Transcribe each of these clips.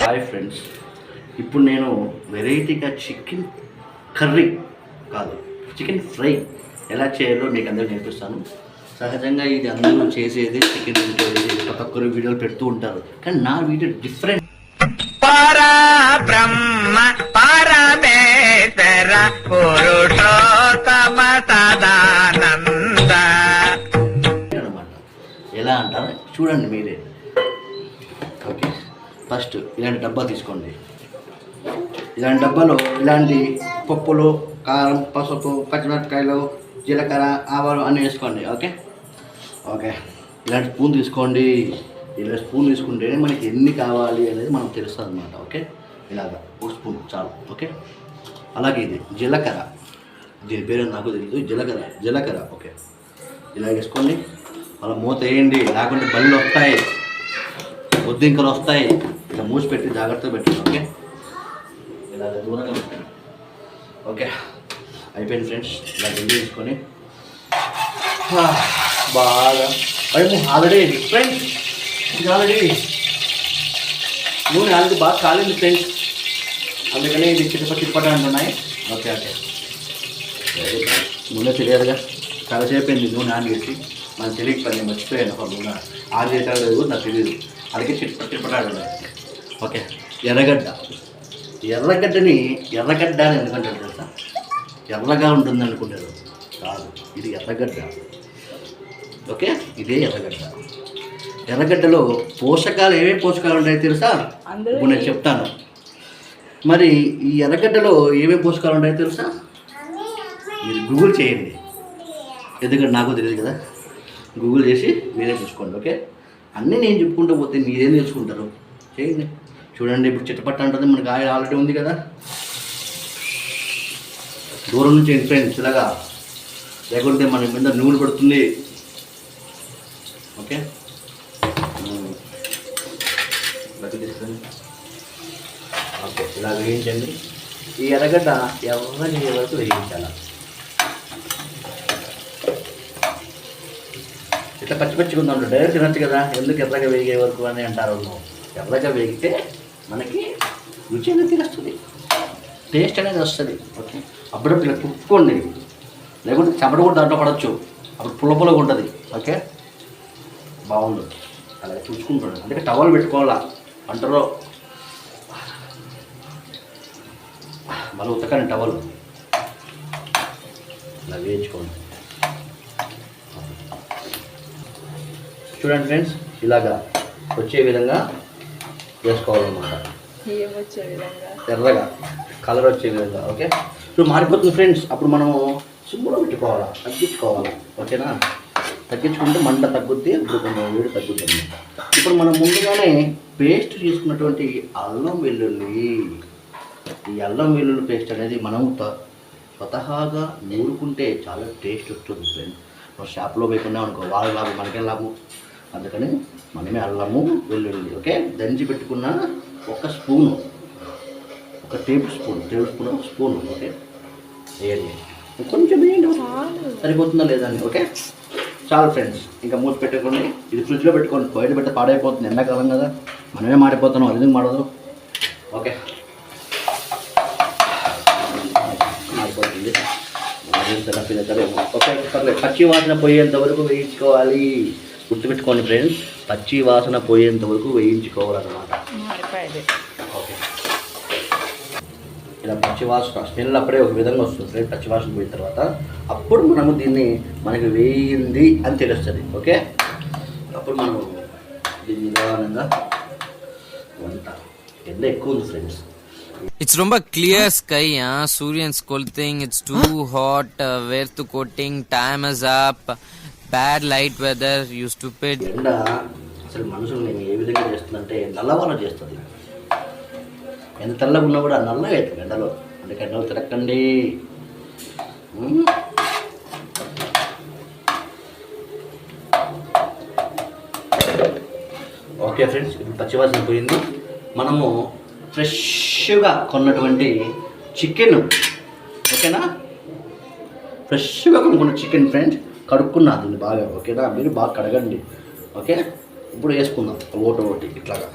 Hi friends ఇప్పుడు నేను వెరైటీగా చికెన్ కర్రీ కాదు చికెన్ ఫ్రై ఎలా చేయాలో మీకు అందరికీ నేర్పిస్తాను. సహజంగా ఇది అందరూ చేసేది చికెన్ ప్రతి ఒక్కరు వీడియోలు పెడుతూ ఉంటారు. కానీ నా వీడియో డిఫరెంట్. పరబ్రహ్మ పరమేశ్వర పురుషోత్తమ సదానంద. అనమాట ఎలా అంటారు? చూడండి మీరే. ఫస్ట్ ఇలాంటి డబ్బా తీసుకోండి. ఇలాంటి డబ్బాలో ఇలాంటి పప్పులు కారం పసుపు పచ్చిమిరపకాయలు జీలకర్ర ఆవాలు అన్నీ వేసుకోండి ఓకే? ఓకే. ఇలాంటి స్పూన్ తీసుకోండి. ఇలా స్పూన్ తీసుకుంటే మనకి ఎన్ని కావాలి అనేది మనకు తెలుస్తుంది అనమాట ఓకే? ఇలాగా ఒక స్పూన్ చాలు ఓకే? అలాగే ఇది జీలకర్ర. దీని పేరు నాకు తెలియదు జీలకర్ర జీలకర్ర ఓకే? ఇలా వేసుకోండి. అలా మూత వేయండి. లేకుంటే బళ్ళు వస్తాయి. బొద్దింకలు వస్తాయి. ఇలా మూసి పెట్టి జాగ్రత్తగా పెట్టండి ఓకే? ఇలా దూరంగా పెట్టండి ఓకే? అయిపోయింది ఫ్రెండ్స్. ఇలా రెడీ చేసుకొని బాగా. అయ్యి ఆల్రెడీ ఫ్రెండ్స్ ఇది ఆల్రెడీ నూనె ఆల్రెడీ బాగా కాలేదు ఫ్రెండ్స్. అందుకనే ఇది చిటప చిటపట అంటున్నాయి. Okay okay. నూనె తెలియదుగా. చాలా సేపు నూనె ఆన్ చేసి. మనం తెలియకపోయింది మర్చిపోయాను. ఒక నూనె ఆన్ చేసాడో నాకు తెలియదు అలాగే చిట్పట్ చిట్పటాడు ఓకే. ఎర్రగడ్డ. ఎర్రగడ్డని ఎర్రగడ్డ అని ఎందుకంటారు తెలుసా? ఎర్రగా ఉంటుంది అనుకుంటారు. కాదు ఇది ఎర్రగడ్డ. ఓకే? ఇదే ఎర్రగడ్డ. ఎర్రగడ్డలో పోషకాలు ఏమేమి పోషకాలు ఉంటాయో తెలుసా? ఇప్పుడు నేను చెప్తాను. మరి ఈ ఎర్రగడ్డలో ఏమేమి పోషకాలు ఉంటాయో తెలుసా? మీరు గూగుల్ చేయండి. ఎందుకంటే నాకు తెలియదు కదా. గూగుల్ చేసి మీరే చూసుకోండి ఓకే? అన్నీ నేను చెప్పుకుంటూ పోతే మీరేం తెలుసుకుంటారు? చేయండి. చూడండి ఇప్పుడు చిట్టపట్ట అంటుంది మనకి ఆయిల్ ఆల్రెడీ ఉంది కదా. దూరం నుంచి ఎండిపోయింది ఇలాగా లేకుంటే మన మీద నూనె పడుతుంది. ఓకే? ఓకే ఇలా వేయించండి. ఈ ఎర్రగడ్డ ఎర్రని అయ్యే వరకు వేయించాలి? ఇట్లా పచ్చి పచ్చిగా ఉందంటే డైరెక్ట్ తినచ్చు కదా ఎందుకు ఎర్రగా వేగే వరకు అని అంటారు ఎర్రగా వేగితే మనకి రుచి అనేది తెలుస్తుంది. టేస్ట్ అనేది వస్తుంది. ఓకే? అప్పుడప్పుడు ఇలా కుట్టుకోండి లేకుంటే చెమట కూడా దాంట్లో పడవచ్చు అప్పుడు పుల్ల పుల్లగా ఉంటుంది. ఓకే? బాగుండు. అలాగే చూసుకుంటాడు. అందుకే టవల్ పెట్టుకోవాలా? అంటారో. మళ్ళీ ఉతకని టవల్ ఇలా వేయించుకోండి. చూడండి ఫ్రెండ్స్ ఇలాగా వచ్చే విధంగా విధంగా? ఎర్రగా కలర్ వచ్చే విధంగా ఓకే ఇప్పుడు మారిపోతుంది ఫ్రెండ్స్ అప్పుడు మనము సిమ్లో పెట్టుకోవాలా? తగ్గించుకోవాలా? ఓకేనా? తగ్గించుకుంటే మంట తగ్గుద్ది ఇప్పుడు కొంచెం వేడి తగ్గుతుంది. ఇప్పుడు మనం ముందుగానే పేస్ట్ చేసుకున్నటువంటి అల్లం వెల్లుల్లి. ఈ అల్లం వెల్లుల్లి పేస్ట్ అనేది మనం స్వతహాగా నూరుకుంటే చాలా టేస్ట్ వస్తుంది ఫ్రెండ్ మనం షాప్లో పోయకుండా అనుకో వాళ్ళ లాభం మనకేం లాభం అందుకని మనమే అల్లము వెల్లుల్లి ఓకే? దంచి పెట్టుకున్న ఒక స్పూను. ఒక టేబుల్ స్పూన్ టేబుల్ స్పూన్ ఒక స్పూన్ ఓకే? వేయండి. కొంచెం వేయండి. సరిపోతుందా లేదా అని ఓకే? చాలు ఫ్రెండ్స్ ఇంకా మూసి పెట్టుకోండి. ఇది ఫ్రిడ్జ్లో పెట్టుకోండి. బయట పెడితే పాడైపోతుంది. ఎండాకాలం కదా. మనమే మాడిపోతున్నాం. అది ఎందుకు మాడదు? ఓకే? మాడిపోతుంది. ఓకే పర్లేదు. పచ్చి వాసన పోయేంత వరకు వేయించుకోవాలి. గుర్తుపెట్టుకోండి ఫ్రెండ్స్ పచ్చి వాసన పోయేంత వరకు వేయించుకోవాలన్నమాట. ఇలా పచ్చి వాసన స్మెల్ అప్పుడే ఒక విధంగా వస్తుంది ఫ్రెండ్ పచ్చి వాసన పోయిన తర్వాత. అప్పుడు మనము దీన్ని మనకి వేయింది అని తెలుస్తుంది ఓకే? అప్పుడు మనము దీన్ని నిదానంగా వంట. ఎంత ఎక్కువ ఉంది ఫ్రెండ్స్. ఇట్స్ రొంబ క్లియర్ స్కై సూర్యన్స్ కొల్తింగ్ it's too hot where to coating time is up bad light weather light weather, you ఎండ అసలు మనుషుల్ని ఏ విధంగా చేస్తుందంటే నల్లవాళ్ళ చేస్తుంది. ఎంత తెల్లగా ఉన్నా కూడా నల్లగా అవుతుంది ఎండలో. అందుకే ఎండలు తిరగండి ఓకే ఫ్రెండ్స్ ఇప్పుడు పచ్చివాసన పోయింది. మనము ఫ్రెష్గా కొన్నటువంటి చికెన్. ఓకేనా? ఫ్రెష్గా కొనుక్కున్న చికెన్ ఫ్రెండ్స్. కడుక్కున్నా దీన్ని బాగా ఓకేనా? మీరు బాగా కడగండి ఓకే? ఇప్పుడు వేసుకుందాం ఒకటి ఒకటి ఇట్లాగా.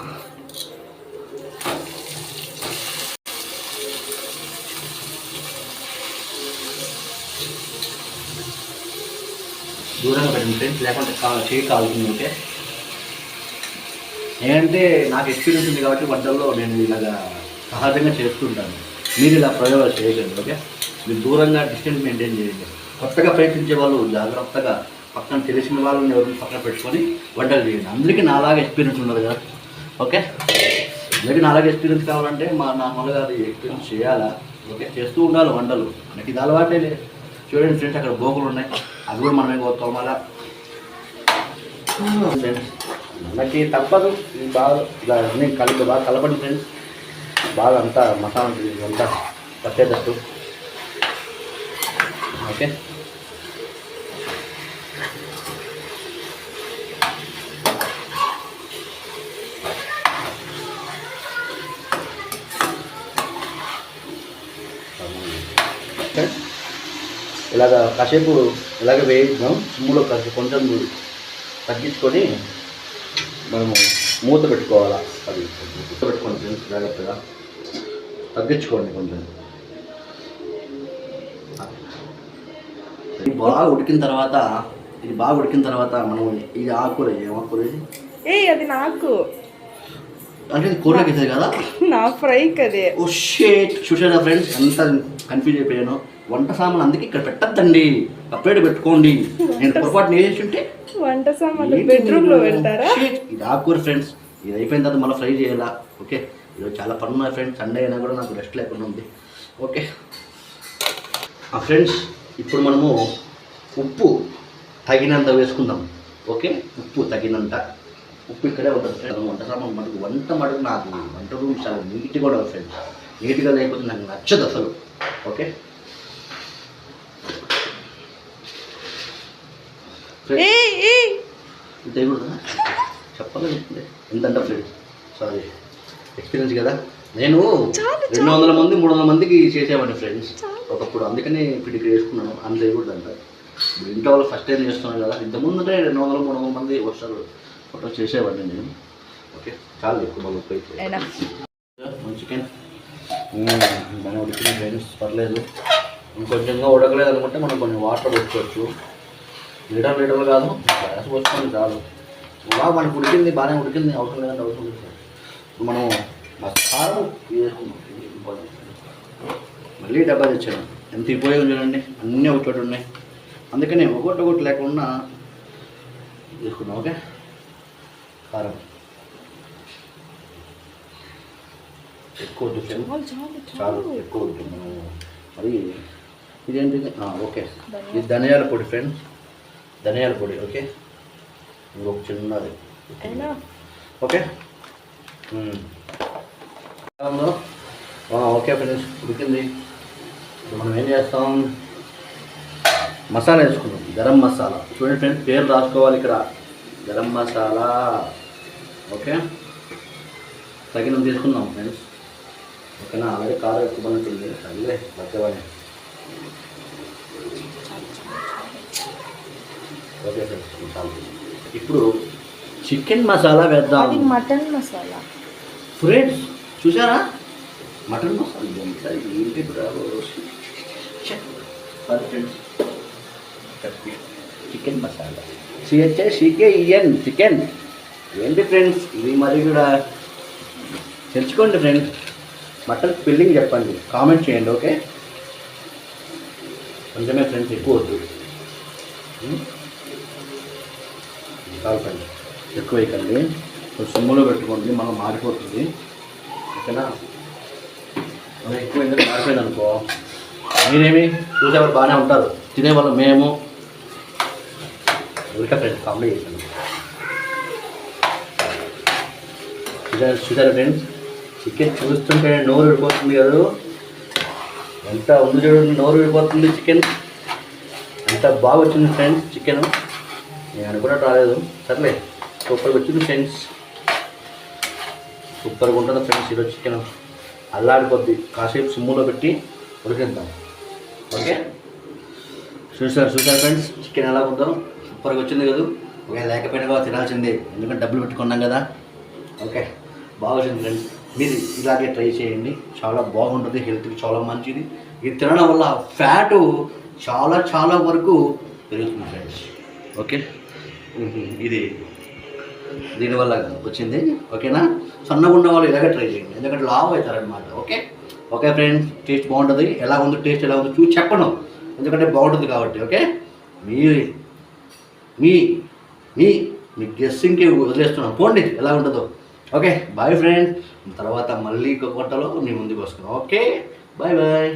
దూరంగా పెట్టండి ఫ్రెండ్స్. లేకుంటే కా చేయి కాలుతుంది ఓకే? ఏంటంటే నాకు ఎక్స్పీరియన్స్ ఉంది కాబట్టి వంటల్లో నేను ఇలాగా సహజంగా చేస్తుంటాను. మీరు ఇలా ప్రయోగాలు చేయగలరు ఓకే? మీరు దూరంగా డిస్టెన్స్ మెయింటైన్ చేయండి. కొత్తగా ప్రయత్నించే వాళ్ళు జాగ్రత్తగా పక్కన తెలిసిన వాళ్ళని ఎవరిని పక్కన పెట్టుకొని వంటలు చేయండి. అందరికీ నాలాగా ఎక్స్పీరియన్స్ ఉండదు కదా. ఓకే? అందరికీ నాలాగా ఎక్స్పీరియన్స్ కావాలంటే మా నార్మల్గా అది ఎక్స్పీరియన్స్ చేయాలా? ఓకే? చేస్తూ ఉండాలి వంటలు. మనకి ఇది అలవాటే లేదు. చూడండి ఫ్రెండ్స్ అక్కడ గోకులు ఉన్నాయి. అవి కూడా మనమే కోస్తాం మళ్ళా? మనకి తప్పదు. ఇది బాగా ఇలా అన్నీ కలిపి బాగా కలపండి ఫ్రెండ్స్. బాగా అంతా మసాలా అంతా పట్టేటట్టు. ఓకే. ఓకే. ఇలాగ కాసేపు ఇలాగ వేయిద్దాం. సిమ్ములో కాసేపు కొంచెం తగ్గించుకొని మనము మూత పెట్టుకోవాలా? అది మూత పెట్టుకోండి జాగ్రత్తగా తగ్గించుకోండి కొంచెం. బాగా ఉడికిన తర్వాత ఇది బాగా ఉడికిన తర్వాత మనం ఇది ఆకుకూర ఏం ఆకుకూర ఇది? ఏయ్ అది నాకు. అంటే ఇది కూరలోకి వేసేది కదా? నా ఫ్రై కదే ఓ షేట్. చూసారా ఫ్రెండ్స్? ఎంత కన్ఫ్యూజ్ అయిపోయాను. వంట సామాన్ అందుకే ఇక్కడ పెట్టద్దండి. అప్పుడే పెట్టుకోండి. నేను పొరపాటు ఉంటే వంట సామాన్లు బెడ్రూమ్లో Shit. ఇది ఆకుకూర ఫ్రెండ్స్. ఇది అయిపోయిన తర్వాత మళ్ళీ ఫ్రై చేయాలా? ఓకే. ఈరోజు చాలా పని ఉన్నాయి ఫ్రెండ్స్. సండే అయినా కూడా నాకు రెస్ట్ లేకుండా ఉంది. ఓకే. ఆ ఫ్రెండ్స్ ఇప్పుడు మనము ఉప్పు తగినంత వేసుకుందాం. ఓకే? ఉప్పు తగినంత. ఉప్పు ఇక్కడే ఉంటుంది ఫ్రెండ్స్ వంట సామాన్ మటుకు వంట మటుకు నాకు వంట రూమ్ చాలా నీట్గా కూడా ఫ్రెండ్స్ నీట్గా లేకపోతే నాకు నచ్చదు అసలు. ఓకే? దేవుడు చెప్పలేదు ఎంతంట ఫ్రెండ్స్ సారీ ఎక్స్పీరియన్స్ కదా. నేను రెండు వందల మంది మూడు వందల మందికి చేసేవాడిని ఫ్రెండ్స్ ఒకప్పుడు అందుకని ఇప్పుడు ఇక్కడ వేసుకున్నాను. అంత దేవుడు అంట ఇప్పుడు ఇంట్లో వాళ్ళు ఫస్ట్ టైం చేస్తున్నాను కదా? ఇంతకుముందు అంటే రెండు వందల మూడు వందల మంది వస్తారు. ఫోటో చేసేవాడిని నేను. ఓకే చాలా ఎక్కువ. చికెన్ బాగా ఉడికిన ఫ్రెండ్స్ పర్లేదు. ఇంకొంచెంగా ఉడకలేదు అనుకుంటే మనం కొంచెం వాటర్ పెట్టుకోవచ్చు. లీటర్ లీటర్లు కాదు గ్యాస్ పోసుకొని చాలు. బాగా మనకు ఉడికింది బాగానే ఉడికింది. అవసరం లేదంటే అవసరం లేదు ఇప్పుడు మనం కారం వేసుకుందాం. మళ్ళీ డబ్బా తెచ్చాను. ఎంత ఉపయోగం చూడండి. అన్నీ ఒక చోట ఉన్నాయి. అందుకని ఒకటి ఒకటి లేకుండా తీసుకున్నాం ఓకే కారం. ఎక్కువ. చాలు ఎక్కువ ఉంటుంది మరి ఇదేంటిది ఆ, ఓకే. ఇది ధనియాల పొడి ఫ్రెండ్స్ ధనియాల పొడి ఓకే? ఇంకొక చిన్నది. ఓకే? Okay friends. ఉడికింది. ఇప్పుడు మనం ఏం చేస్తాం? మసాలా వేసుకుందాం. గరం మసాలా. చూడండి ఫ్రెండ్స్ పేరు రాసుకోవాలి ఇక్కడ. గరం మసాలా. ఓకే? తగినంత తీసుకుందాం ఫ్రెండ్స్. ఓకేనా? అలాగే కారం ఎక్కువ పడుతుంది సర్లే మధ్యవాడి ఓకే ఫ్రెండ్స్ మసాలా. ఇప్పుడు చికెన్ మసాలా వేద్దాం. మటన్ మసాలా. ఫ్రెండ్స్ చూసారా మటన్ మసాలా ఏంటి bravo friends. Chicken masala. C H A C K E N chicken. ఏంటి ఫ్రెండ్స్? ఇది మరి కూడా తెలుసుకోండి ఫ్రెండ్స్. మటన్ స్పెల్లింగ్ చెప్పండి. కామెంట్ చేయండి ఓకే? కొంచెమే ఫ్రెండ్స్ ఎక్కువ వద్దు. కాల్పండి. ఎక్కువ వేయకండి. కొంచెం పెట్టుకోండి మనం మారిపోతుంది. ఓకేనా? మనం ఎక్కువ ఎందుకు మారిపోయింది అనుకో మీరేమి? చూసేవాళ్ళు బాగానే ఉంటారు. తినేవాళ్ళు మేము ఉల్టా ఫ్రెండ్స్ కామెడీ చేశాను. చూసారు చూసారా ఫ్రెండ్స్ చికెన్ చూస్తుంటే నోరు విడిపోతుంది కదా. ఎంత ఉంది చూడండి నోరు విడిపోతుంది చికెన్. ఎంత బాగా వచ్చింది ఫ్రెండ్స్ చికెన్. నేను అనుకున్నట్టు రాలేదు. సర్లే సూపర్గా వచ్చింది ఫ్రెండ్స్. సూపర్గా ఉంటుంది ఫ్రెండ్స్ ఈరోజు చికెన్. అల్లాడిపోద్ది. కాసేపు సిమ్ములో పెట్టి ఉడికిద్దాం. ఓకే? చూసారు చూసారు ఫ్రెండ్స్ చికెన్ ఎలా ఉందో. సూపర్గా వచ్చింది కదా? ఒకవేళ లేకపోయినా కూడా తినాల్సిందే. ఎందుకంటే డబ్బులు పెట్టుకున్నాం కదా. ఓకే. బాగుంటుంది ఫ్రెండ్స్ మీరు ఇలాగే ట్రై చేయండి. చాలా బాగుంటుంది. హెల్త్కి చాలా మంచిది. ఇది తినడం వల్ల ఫ్యాటు చాలా చాలా వరకు పెరుగుతుంది ఫ్రెండ్స్ ఓకే? ఇది దీనివల్ల వచ్చింది. ఓకేనా? సన్నగా ఉన్న వాళ్ళు ఇలాగే ట్రై చేయండి. ఎందుకంటే లావ్ అవుతారనమాట ఓకే? ఓకే ఫ్రెండ్స్ టేస్ట్ బాగుంటుంది. ఎలా ఉందో టేస్ట్ ఎలా ఉందో చూసి చెప్పను. ఎందుకంటే బాగుంటుంది కాబట్టి. ఓకే? మీ మీ మీ మీ గెస్సింగ్కి వదిలేస్తున్నాను పోండి ఎలా ఉంటుందో. ఓకే బాయ్ ఫ్రెండ్ తర్వాత మళ్ళీ ఇంకొక కొట్టలో మీ ముందుకు వస్తున్నాం. Okay bye bye